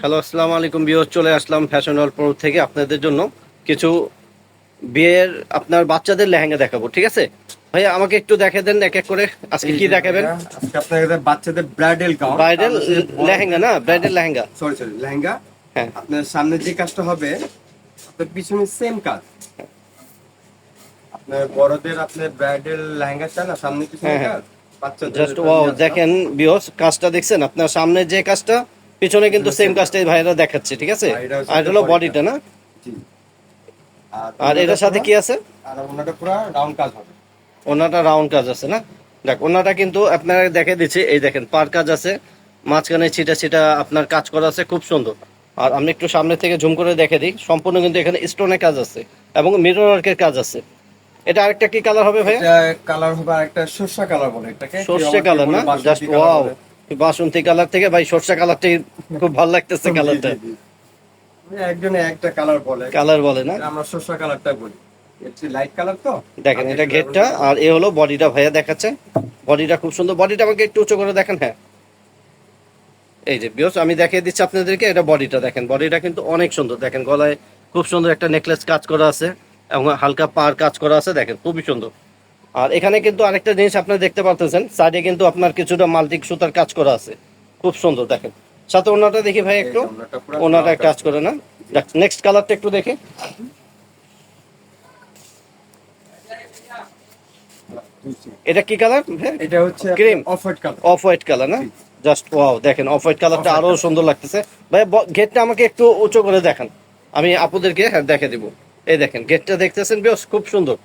Hello আসসালামু আলাইকুম bio চলে আসলাম ফ্যাশন অল প্রো থেকে আপনাদের জন্য কিছু বিয়ের আপনার বাচ্চাদের লেহেঙ্গা দেখাবো ঠিক আছে? ভাইয়া আমাকে একটু দেখে দেন এক এক করে আজকে কি দেখাবেন? আজকে আপনাদের বাচ্চাদের ব্রাইডাল গাউন ব্রাইডাল লেহেঙ্গা না? Bridal lehenga. Sorry sorry lehenga. হ্যাঁ। আপনার সামনে যে কাজটা হবে আপনার পিছনে সেম কাজ। আপনার বড়দের আপনার ব্রাইডাল লেহেঙ্গা চান না সামনে পিছনে হ্যাঁ, হ্যাঁ। কাজ বাচ্চাদের জাস্ট ওয়াও দেখেন বিয়স কাজটা দেখছেন? আপনার সামনে যে কাজটা পিছনে কিন্তু সেম কাজটাই ভাইরা দেখাচ্ছে ঠিক আছে? আর এটা হলো বডিটা না। আর এটার সাথে কি আছে? আর ওনাটা পুরো রাউন্ড কাজ হবে। ওনাটা রাউন্ড কাজ আছে না? দেখ ওনাটা কিন্তু আপনারা দেখে দিচ্ছি এই দেখেন পার কাজ আছে মাঝখানে ছিটা ছিটা আপনার কাজ করা আছে খুব সুন্দর। আর আমি একটু সামনে থেকে ঝুম করে দেখে দিই সম্পূর্ণ কিন্তু এখানে স্টোনের কাজ আছে এবং মিরর ওয়ার্কের কাজ আছে। এটা আরেকটা কি কালার হবে ভাই এটা কালার হবে আর একটা সরষা কালার বলে এটাকে সর্ষে কালার না? জাস্ট ওয়াও বাসন্তী কালার থেকে ভাই সর্ষে কালারটাই খুব ভালো লাগতেছে কালারটা। একজনে একটা কালার বলে। কালার বলে না? আমরা সরষা কালারটা বলি। লাইট কালার তো? দেখেন এটা ঘেরটা আর এ হলো বডিটা ভাইয়া দেখাচ্ছে। বডিটা খুব সুন্দর। বডিটা আমাকে একটু উঁচু করে দেখেন হ্যাঁ। এই যে বিয়স আমি দেখিয়ে দিচ্ছি আপনাদেরকে এটা বডিটা দেখেন। বডিটা কিন্তু অনেক সুন্দর। দেখেন গলায় খুব সুন্দর একটা নেকলেস কাজ করা আছে এবং হালকা পার কাজ করা আছে দেখেন খুবই সুন্দর। আর এখানে কিন্তু আরেকটা জিনিস আপনারা দেখতে পারতেছেন সাইডে কিন্তু আপনার কিছুটা মাল্টিক সুতার কাজ করা আছে। খুব সুন্দর দেখেন। সাথে ওনাটা দেখি ভাই একটু। ওনাটা কাজ করে না? নেক্সট কালারটা একটু দেখি। এটা কি কালার এটা হচ্ছে Cream? Off white colour off white colour না? জাস্ট ওয়াও দেখেন অফ হোয়াইট কালারটা আরও সুন্দর লাগতেছে। ভাই গেটটা আমাকে একটু উঁচু করে দেখান। আমি আপুদেরকে হ্যাঁ দেখে দিব। এই দেখেন গেটটা দেখতেছেন বেশ খুব সুন্দর।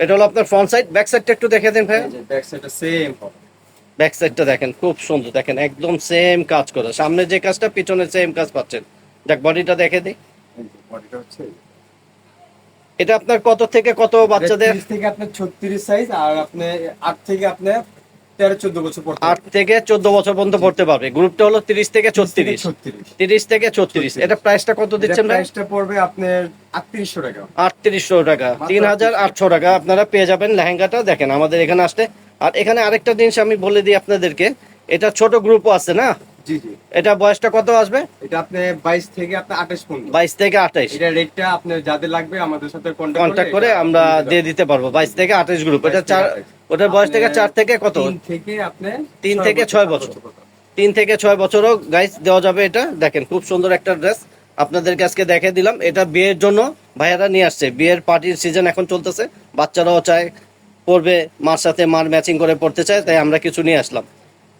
এটা হলো আপনার ফ্রন্ট সাইড ব্যাক সাইডটা একটু দেখে দিন ভাই ব্যাক সাইডটা সেম হবে। ব্যাক সাইডটা দেখেন খুব সুন্দর। দেখেন একদম সেম কাজ করে। সামনে যে কাজটা পিছনে সেম কাজ পাচ্ছেন। দেখ বডিটা দেখে দিই। বডিটা হচ্ছে এটা আপনার কত থেকে কত বাচ্চাদের? 30 থেকে আপনার 36 সাইজ আর আপনি 8 থেকে আপনি 13 14 বছর পড়তে আট থেকে চোদ্দ বছর পর্যন্ত পড়তে পারবে। গ্রুপটা হলো তিরিশ থেকে ছত্রিশ। তিরিশ থেকে ছত্রিশ। এটা প্রাইসটা কত দিচ্ছেন প্রাইসটা পড়বে আপনার 3800 টাকা। আটত্রিশশো টাকা। তিন হাজার আটশো টাকা। আপনারা পেয়ে যাবেন লেহেঙ্গাটা। দেখেন আমাদের এখানে আসতে আর এখানে আরেকটা জিনিস আমি বলে দিই আপনাদেরকে। এটা ছোট গ্রুপও আছে না? জি জি। এটা বয়সটা কত আসবে? এটা আপনি 22 থেকে আপনি 28 পর্যন্ত। বাইশ থেকে আঠাইশ এটা রেটটা যাদের লাগবে আমাদের সাথে কন্টাক্ট করে আমরা দিয়ে দিতে পারব। বাইশ থেকে আঠাইশ গ্রুপ এটা চার ওটার বয়স থেকে থেকে কত? থেকে আপনি থেকে বছর, থেকে বছরও গাইস দেওয়া যাবে এটা। দেখেন খুব সুন্দর একটা ড্রেস আপনাদেরকে আজকে দেখে দিলাম। এটা বিয়ের জন্য ভাইয়ারা নিয়ে আসছে। বিয়ের পার্টির সিজন এখন চলতেছে। বাচ্চারাও চায় পড়বে মার সাথে মার ম্যাচিং করে পড়তে চায় তাই আমরা কিছু নিয়ে আসলাম।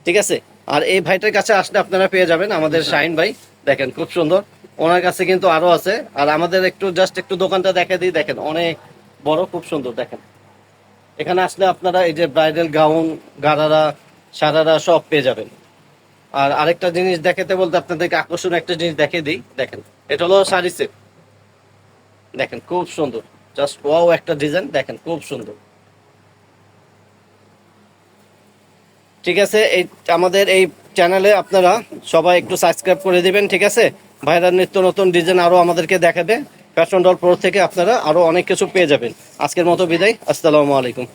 ঠিক আছে? আর এই ভাইটার কাছে আসলে আপনারা পেয়ে যাবেন আমাদের শাহিন ভাই। দেখেন, খুব সুন্দর। ওনার কাছে কিন্তু আরও আছে। আর আমাদের একটু জাস্ট একটু দোকানটা দেখে দিই। দেখেন, অনেক বড়, খুব সুন্দর, দেখেন। এখানে আসলে আপনারা এই যে ব্রাইডাল গাউন গারারা সারারা সব পেয়ে যাবেন। আর আরেকটা জিনিস দেখাতে বলতে আপনাদেরকে আকর্ষণ একটা জিনিস দেখে দিই। দেখেন, এটা হলো শাড়ি সেট দেখেন, খুব সুন্দর। জাস্ট ওয়াও একটা ডিজাইন দেখেন, খুব সুন্দর। ঠিক আছে, এই আমাদের এই চ্যানেলে আপনারা সবাই একটু সাবস্ক্রাইব করে দিবেন, ঠিক আছে? ভাইরা নিত্য নতুন ডিজাইন আরও আমাদেরকে দেখাবে। ফ্যাশন ডল প্রো থেকে আপনারা আরও অনেক কিছু পেয়ে যাবেন। আজকের মতো বিদায়, আসসালামু আলাইকুম।